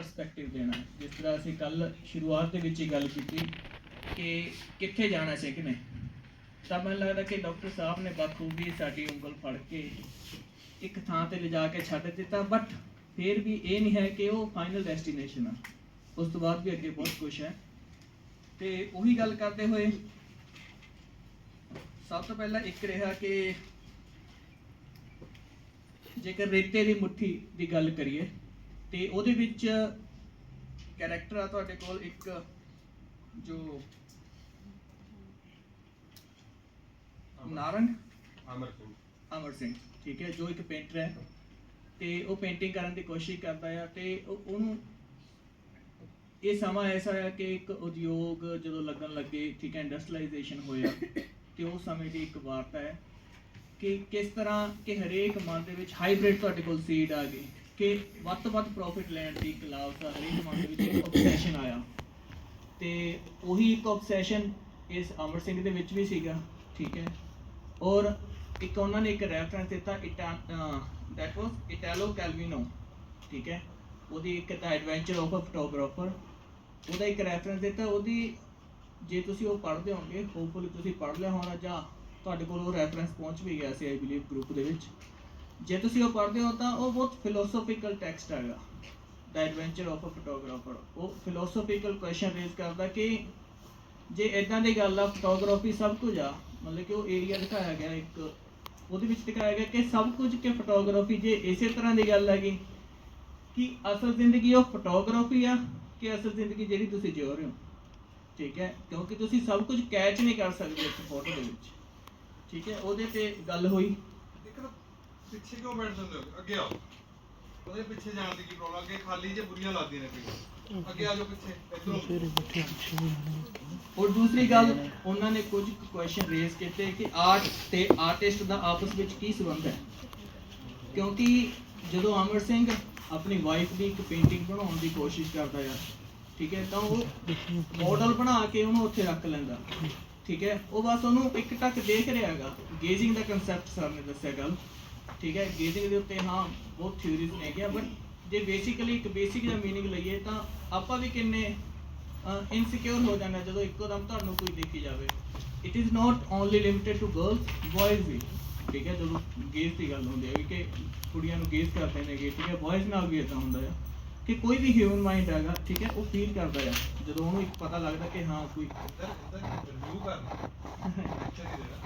Perspective ਦੇਣਾ ਜਿਸ ਤਰ੍ਹਾਂ ਅਸੀਂ ਕੱਲ ਸ਼ੁਰੂਆਤ ਦੇ ਵਿੱਚ ਹੀ ਗੱਲ ਕੀਤੀ ਕਿ ਕਿੱਥੇ ਜਾਣਾ ਸੀ ਕਿ ਤਾਂ ਮੈਨੂੰ ਲੱਗਦਾ ਕਿ ਡਾਕਟਰ ਸਾਹਿਬ ਨੇ ਬਖੂਬੀ ਸਾਡੀ ਉਂਗਲ ਫੜ ਕੇ ਇੱਕ ਥਾਂ ਤੇ ਲਿਜਾ ਕੇ ਛੱਡ ਦਿੱਤਾ ਬਟ ਫਿਰ ਵੀ ਇਹ ਨਹੀਂ ਹੈ ਕਿ ਉਹ ਫਾਈਨਲ ਡੈਸਟੀਨੇਸ਼ਨ ਆ। ਉਸ ਤੋਂ ਬਾਅਦ ਵੀ ਅੱਗੇ ਬਹੁਤ ਕੁਝ ਹੈ। ਤੇ ਉਹੀ ਗੱਲ ਕਰਦੇ ਹੋਏ ਸਭ ਤੋਂ ਪਹਿਲਾਂ ਇੱਕ ਰਿਹਾ ਕਿ ਜੇਕਰ ਰੇਤੇ ਦੀ ਮੁੱਠੀ ਦੀ ਗੱਲ ਕਰੀਏ ਤੇ ਉਹਦੇ ਵਿੱਚ ਕੈਰੈਕਟਰ ਆ ਤੁਹਾਡੇ ਕੋਲ ਇੱਕ ਜੋ ਨਾਰੰਗ? ਅਮਰ ਸਿੰਘ। ਅਮਰ ਸਿੰਘ ਠੀਕ ਹੈ ਜੋ ਇੱਕ ਪੇਂਟਰ ਹੈ। ਤੇ ਉਹ ਪੇਂਟਿੰਗ ਕਰਨ ਦੀ ਕੋਸ਼ਿਸ਼ ਕਰਦਾ ਹੈ ਤੇ ਉਹ- ਉਹਨੂੰ ਇਹ ਸਮਾਂ ਐਸਾ ਹੈ ਕਿ ਇੱਕ ਉਦਯੋਗ ਜਦੋਂ ਲੱਗਣ ਲੱਗੇ ਠੀਕ ਹੈ ਇੰਡਸਟਰੀਲਾਈਜੇਸ਼ਨ ਹੋਇਆ ਤੇ ਉਸ ਸਮੇਂ ਦੀ ਇੱਕ ਵਾਰਤਾ ਹੈ ਕਿ ਕਿਸ ਤਰ੍ਹਾਂ ਕਿ ਹਰੇਕ ਮਨ ਦੇ ਵਿੱਚ ਹਾਈਬ੍ਰਿਡ ਤੁਹਾਡੇ ਕੋਲ ਸੀਡ ਆ ਗਈ ਕਿ ਵੱਧ ਤੋਂ ਵੱਧ ਪ੍ਰੋਫਿਟ ਲੈਣ ਦੀ ਇੱਕ ਲਾਲਸਾ ਹਰੇਕ ਮਨ ਦੇ ਵਿੱਚ ਇੱਕ obsession ਆਇਆ। ਤੇ ਉਹੀ ਇੱਕ ਆਬਸੈਸ਼ਨ ਇਸ ਅਮਰ ਸਿੰਘ ਦੇ ਵਿੱਚ ਵੀ ਸੀਗਾ, ਠੀਕ ਹੈ। ਔਰ ਇੱਕ ਉਹਨਾਂ ਨੇ ਇੱਕ ਰੈਫਰੈਂਸ ਦਿੱਤਾ ਇਟਾ ਦੈਟ ਵਾਸ ਇਟਾਲੋ ਕੈਲਵਿਨੋ ਠੀਕ ਹੈ। ਉਹਦੀ ਇੱਕ ਤਾਂ ਐਡਵੈਂਚਰ ਆਫ ਅ ਫੋਟੋਗ੍ਰਾਫਰ ਉਹਦਾ ਇੱਕ ਰੈਫਰੈਂਸ ਦਿੱਤਾ। ਉਹਦੀ ਜੇ ਤੁਸੀਂ ਉਹ ਪੜ੍ਹਦੇ ਹੋਗੇ ਹੋਪਫੁਲੀ ਤੁਸੀਂ ਪੜ੍ਹ ਲਿਆ ਹੋਣਾ ਜਾਂ ਤੁਹਾਡੇ ਕੋਲ ਉਹ ਰੈਫਰੈਂਸ ਪਹੁੰਚ ਵੀ ਗਿਆ ਸੀ ਆਈ ਬਲੀਵ ਗਰੁੱਪ ਦੇ ਵਿੱਚ। ਜੇ ਤੁਸੀਂ ਉਹ ਪੜ੍ਹਦੇ ਹੋ ਤਾਂ ਉਹ ਬਹੁਤ ਫਿਲੋਸੋਫੀਕਲ ਟੈਕਸਟ ਹੈਗਾ। The adventure of a photographer ਉਹ ਫਿਲੋਸੋਫੀਕਲ ਕੁਐਸਚਨ ਰੇਜ਼ ਕਰਦਾ ਕਿ ਜੇ ਇਦਾਂ ਦੀ ਗੱਲ ਆ ਫੋਟੋਗ੍ਰਾਫੀ ਸਭ ਕੁਝ ਆ, ਮਤਲਬ ਕਿ ਉਹ ਏਰੀਆ ਦਿਖਾਇਆ ਗਿਆ ਇੱਕ, ਉਹਦੇ ਵਿੱਚ ਦਿਖਾਇਆ ਗਿਆ ਕਿ ਸਭ ਕੁਝ ਕਿ ਫੋਟੋਗ੍ਰਾਫੀ ਜੇ ਇਸੇ ਤਰ੍ਹਾਂ ਦੀ ਗੱਲ ਹੈਗੀ ਕਿ ਅਸਲ ਜ਼ਿੰਦਗੀ ਉਹ ਫੋਟੋਗ੍ਰਾਫੀ ਆ ਕਿ ਅਸਲ ਜ਼ਿੰਦਗੀ ਜਿਹੜੀ ਤੁਸੀਂ ਜਿਉ ਰਹੇ ਹੋ। ਠੀਕ ਹੈ? ਕਿਉਂਕਿ ਤੁਸੀਂ ਸਭ ਕੁਝ ਕੈਚ ਨਹੀਂ ਕਰ ਸਕਦੇ ਇੱਕ ਫੋਟੋ ਦੇ ਵਿੱਚ। ਠੀਕ ਹੈ? ਉਹਦੇ ਤੇ ਗੱਲ ਹੋਈ। ਪਿੱਛੇ ਕਿਉਂ ਬੈਠ ਜਾਂਦੇ ਹੋ? ਅੱਗੇ ਆਓ। ਉਹਦੇ ਪਿੱਛੇ ਜਾਣ ਦੀ ਕੀ ਪ੍ਰੋਬਲਮ ਅੱਗੇ ਖਾਲੀ ਜੇ ਬੁਰੀਆਂ ਲੱਗਦੀਆਂ ਨੇ ਪਈ ਅੱਗੇ ਆ ਜਾਓ ਪਿੱਛੇ, ਇੱਧਰੋਂ। ਔਰ ਦੂਸਰੀ ਗੱਲ, ਉਹਨਾਂ ਨੇ ਕੁਝ ਕੁਐਸਚਨ ਰੇਜ਼ ਕੀਤੇ ਕਿ ਆਰਟ ਤੇ ਆਰਟਿਸਟ ਦਾ ਆਪਸ ਵਿੱਚ ਕੀ ਸੰਬੰਧ ਹੈ? ਕਿਉਂਕਿ ਜਦੋਂ ਅਮਰ ਸਿੰਘ ਆਪਣੀ ਵਾਈਫ ਦੀ ਇੱਕ ਪੇਂਟਿੰਗ ਬਣਾਉਣ ਦੀ ਕੋਸ਼ਿਸ਼ ਕਰਦਾ ਆ, ਠੀਕ ਹੈ, ਤਾਂ ਉਹ ਮਾਡਲ ਬਣਾ ਕੇ ਉਹਨੂੰ ਉੱਥੇ ਰੱਖ ਲੈਂਦਾ। ਠੀਕ ਹੈ, ਉਹ ਬਸ ਉਹਨੂੰ ਇੱਕ ਟੱਕ ਦੇਖ ਰਿਹਾ ਹੈਗਾ। ਗੇਜਿੰਗ ਦਾ ਕਨਸੈਪਟ ਸਰ ਨੇ ਦੱਸਿਆ ਗੱਲ। ਠੀਕ ਹੈ ਬੇਸਿਕ ਦੇ ਉੱਤੇ ਹਾਂ ਬਹੁਤ ਥਿਊਰੀਜ਼ ਹੈਗੀਆਂ ਬਟ ਜੇ ਬੇਸਿਕਲੀ ਇੱਕ ਬੇਸਿਕ ਦਾ ਮੀਨਿੰਗ ਲਈਏ ਤਾਂ ਆਪਾਂ ਵੀ ਕਿੰਨੇ ਇਨਸਿਕਿਉਰ ਹੋ ਜਾਂਦੇ ਜਦੋਂ ਇੱਕੋ ਦਮ ਤੁਹਾਨੂੰ ਕੋਈ ਦੇਖੀ ਜਾਵੇ। It is not only limited to girls boys ਵੀ। ਠੀਕ ਹੈ ਜਦੋਂ ਗੇਸ ਦੀ ਗੱਲ ਹੁੰਦੀ ਹੈ ਕਿ ਕੁੜੀਆਂ ਨੂੰ ਗੇਸ ਕਰਦੇ ਨੇ ਠੀਕ ਹੈ ਬॉयਜ਼ ਨਾਲ ਵੀ ਇਦਾਂ ਹੁੰਦਾ ਹੈ ਕਿ ਕੋਈ ਵੀ ਹਿਊਮਨ ਮਾਈਂਡ ਹੈਗਾ ਠੀਕ ਹੈ ਉਹ ਫੀਲ ਕਰਦਾ ਹੈ ਜਦੋਂ ਉਹਨੂੰ ਇੱਕ ਪਤਾ ਲੱਗਦਾ ਕਿ ਹਾਂ ਕੋਈ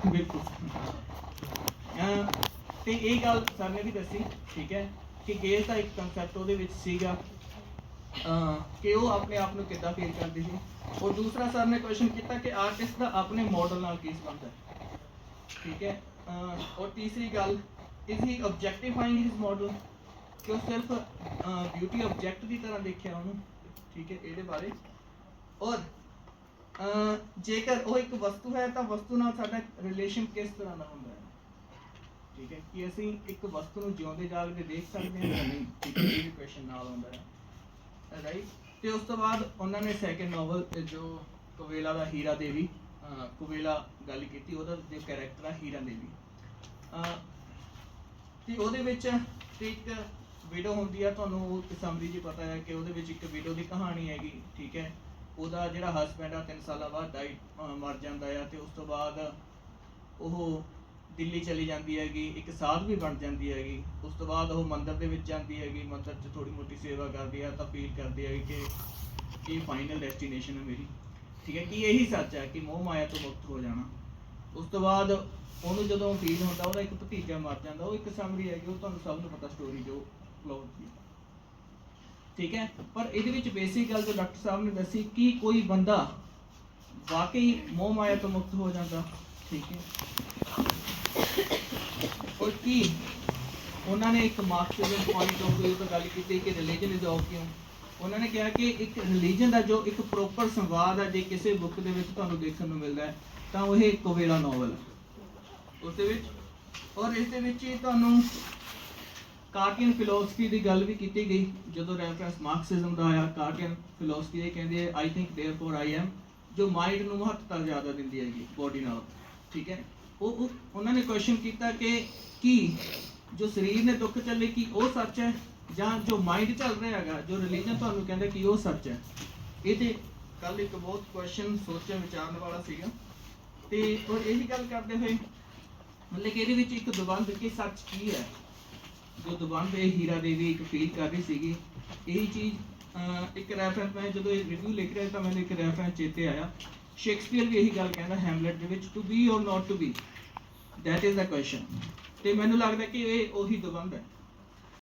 ਬਿਲਕੁਲ। ਤੇ ਇਹ ਗੱਲ ਸਰ ਨੇ ਵੀ ਦੱਸੀ, ਠੀਕ ਹੈ, ਕਿ ਗੇਜ਼ ਦਾ ਇੱਕ ਕਨਸੈਪਟ ਉਹਦੇ ਵਿੱਚ ਸੀਗਾ ਕਿ ਉਹ ਆਪਣੇ ਆਪ ਨੂੰ ਕਿੱਦਾਂ ਫੀਲ ਕਰਦੀ ਸੀ। ਔਰ ਦੂਸਰਾ ਸਰ ਨੇ ਕੁਐਸਚਨ ਕੀਤਾ ਕਿ ਆਰਟਿਸਟ ਦਾ ਆਪਣੇ ਮਾਡਲ ਨਾਲ ਕੀ ਸੰਬੰਧ ਹੈ। ਠੀਕ ਹੈ ਔਰ ਤੀਸਰੀ ਗੱਲ is he objectifying his model ਕਿ ਉਹ ਸਿਰਫ ਬਿਊਟੀ ਆਬਜੈਕਟ ਦੀ ਤਰ੍ਹਾਂ ਦੇਖਿਆ ਉਹਨੂੰ, ਠੀਕ ਹੈ, ਇਹਦੇ ਬਾਰੇ। ਔਰ ਜੇਕਰ ਉਹ ਇੱਕ ਵਸਤੂ ਹੈ ਤਾਂ ਵਸਤੂ ਨਾਲ ਸਾਡਾ ਰਿਲੇਸ਼ਨ ਕਿਸ ਤਰ੍ਹਾਂ ਦਾ ਹੁੰਦਾ ਹੈ? ਠੀਕ ਹੈ, ਕਿ ਅਸੀਂ ਇੱਕ ਵਸਤੂ ਨੂੰ ਜਿਉਂਦੇ ਜਾਗਦੇ ਦੇਖ ਸਕਦੇ ਹਾਂ ਜਾਂ ਨਹੀਂ? ਠੀਕ ਹੈ, ਇਹ ਕੁਐਸਚਨ ਨਾਲ ਆਉਂਦਾ ਹੈ। ਰਾਈਟ ਤੇ ਉਸ ਤੋਂ ਬਾਅਦ ਉਹਨਾਂ ਨੇ ਸੈਕੰਡ ਨੋਵਲ ਜੋ ਕੁਵੇਲਾ ਦਾ ਹੀਰਾ ਦੇਵੀ ਕੁਵੇਲਾ ਗੱਲ ਕੀਤੀ, ਉਹਦਾ ਜੋ ਕੈਰੈਕਟਰ ਆ ਹੀਰਾ ਦੇਵੀ। ਤੇ ਉਹਦੇ ਵਿੱਚ ਤੇ ਇੱਕ ਵੀਡੀਓ ਹੁੰਦੀ ਆ, ਤੁਹਾਨੂੰ ਉਹ ਸਮਰੀ ਜੀ ਪਤਾ ਹੈ ਕਿ ਉਹਦੇ ਵਿੱਚ ਇੱਕ ਵੀਡੀਓ ਦੀ ਕਹਾਣੀ ਹੈਗੀ, ਠੀਕ ਹੈ। ਉਹਦਾ ਜਿਹੜਾ ਹਸਬੰਡ ਆ 3 ਸਾਲਾਂ ਬਾਅਦ ਡਾਈ ਮਰ ਜਾਂਦਾ ਆ, ਤੇ ਉਸ ਤੋਂ ਬਾਅਦ ਉਹ ਦਿੱਲੀ ਚਲੀ ਜਾਂਦੀ ਹੈਗੀ, ਇੱਕ ਸਾਧ ਵੀ ਬਣ ਜਾਂਦੀ ਹੈਗੀ। ਉਸ ਤੋਂ ਬਾਅਦ ਉਹ ਮੰਦਿਰ ਦੇ ਵਿੱਚ ਜਾਂਦੀ ਹੈਗੀ, ਮੰਦਿਰ 'ਚ ਥੋੜੀ ਮੋਟੀ ਸੇਵਾ ਕਰਦੀ ਆ ਤਾਂ ਫੀਲ ਕਰਦੀ ਹੈ ਕਿ ਇਹ ਫਾਈਨਲ ਡੈਸਟੀਨੇਸ਼ਨ ਹੈ ਮੇਰੀ। ਠੀਕ ਹੈ, ਕਿ ਇਹੀ ਸੱਚ ਹੈ ਕਿ ਮੋਹ ਮਾਇਆ ਤੋਂ ਮੁਕਤ ਹੋ ਜਾਣਾ। ਉਸ ਤੋਂ ਬਾਅਦ ਉਹਨੂੰ ਜਦੋਂ ਫੀਲ ਹੁੰਦਾ, ਉਹਦਾ ਇੱਕ ਭਤੀਜਾ ਮਰ ਜਾਂਦਾ, ਉਹ ਇੱਕ ਸਮਰੀ ਹੈਗੀ, ਉਹ ਤੁਹਾਨੂੰ ਸਭ ਨੂੰ ਪਤਾ ਸਟੋਰੀ ਜੋ ਫਲੋ ਦੀ। ਠੀਕ ਹੈ, ਪਰ ਇਹਦੇ ਵਿੱਚ ਬੇਸਿਕ ਗੱਲ ਜੋ ਡਾਕਟਰ ਸਾਹਿਬ ਨੇ ਦੱਸੀ ਕਿ ਕੋਈ ਬੰਦਾ ਵਾਕਈ ਮੋਹ ਮਾਇਆ ਤੋਂ ਮੁਕਤ ਹੋ ਜਾਂਦਾ। ਠੀਕ ਹੈ। ਔਰ ਕੀ ਉਹਨਾਂ ਨੇ ਇੱਕ ਮਾਰਕਸਿਜ਼ਮ ਪੁਆਇੰਟ ਆਫ View ਤੋਂ ਗੱਲ ਕੀਤੀ ਕਿ ਰਿਲੀਜਨ ਇਜ਼ ਆਫ ਕਿਉਂ ਉਹਨਾਂ ਨੇ ਕਿਹਾ ਕਿ ਇੱਕ ਰਿਲੀਜਨ ਦਾ ਜੋ ਇੱਕ ਪ੍ਰੋਪਰ ਸੰਵਾਦ ਹੈ ਜੇ ਕਿਸੇ ਬੁੱਕ ਦੇ ਵਿੱਚ ਤੁਹਾਨੂੰ ਦੇਖਣ ਨੂੰ ਮਿਲਦਾ ਹੈ ਤਾਂ ਉਹ ਇਹ ਕੋਵੇਲਾ ਨੋਵਲ ਹੈ ਉਸ ਦੇ ਵਿੱਚ ਔਰ ਇਸ ਦੇ ਵਿੱਚ ਹੀ ਤੁਹਾਨੂੰ ਕਾਰਟੀਅਨ ਫਿਲਾਸਫੀ ਦੀ ਗੱਲ ਵੀ ਕੀਤੀ ਗਈ ਜਦੋਂ ਰੈਫਰੈਂਸ ਮਾਰਕਸਿਜ਼ਮ ਦਾ ਆਇਆ ਕਾਰਟੀਅਨ ਫਿਲਾਸਫੀ ਇਹ ਕਹਿੰਦੇ I think therefore I am ਜੋ ਮਾਈਂਡ ਨੂੰ ਮਹੱਤਤਾ ਜ਼ਿਆਦਾ ਦਿੰਦੀ ਹੈਗੀ ਬੋਡੀ ਨਾਲ ਠੀਕ ਹੈ ਉਹ ਉਹਨਾਂ ਨੇ ਕੁਐਸਚਨ ਕੀਤਾ ਕਿ ਕੀ ਜੋ ਸਰੀਰ ਨੇ ਦੁੱਖ ਚੱਲੇ ਕੀ ਉਹ ਸੱਚ ਹੈ ਜਾਂ ਜੋ ਮਾਈਂਡ ਚੱਲ ਰਿਹਾ ਹੈਗਾ, ਜੋ ਰਿਲੀਜਨ ਤੁਹਾਨੂੰ ਕਹਿੰਦਾ ਕਿ ਉਹ ਸੱਚ ਹੈ। ਇਹ ਤੇ ਕੱਲ ਇੱਕ ਬਹੁਤ ਕੁਐਸਚਨ ਸੋਚਣ ਵਿਚਾਰਨ ਵਾਲਾ ਸੀਗਾ। ਤੇ ਔਰ ਇਹੀ ਗੱਲ ਕਰਦੇ ਹੋਏ ਮਤਲਬ ਕਿ ਇਹਦੇ ਵਿੱਚ ਇੱਕ ਦਵੰਦ ਕਿ ਸੱਚ ਕੀ ਹੈ? ਜੋ ਦਵੰਦ ਇਹ ਹੀਰਾ ਦੇਵੀ ਇੱਕ ਫੀਲ ਕਰ ਰਹੀ ਸੀਗੀ। ਇਹੀ ਚੀਜ਼ ਇੱਕ ਰੈਫਰੈਂਸ ਮੈਂ ਜਦੋਂ ਇਹ ਰਿਵਿਊ ਲਿਖ ਰਿਹਾ ਤਾਂ ਮੈਨੂੰ ਇੱਕ ਰੈਫਰੈਂਸ ਚੇਤੇ ਆਇਆ। ਸ਼ੇਕਸਪੀਅਰ ਵੀ ਇਹੀ ਗੱਲ ਕਹਿੰਦਾ ਹੈਮਲੇਟ ਦੇ ਵਿੱਚ to be or not to be that is the question ਤੇ ਮੈਨੂੰ ਲੱਗਦਾ ਕਿ ਇਹ ਉਹੀ ਦਵੰਦ ਹੈ।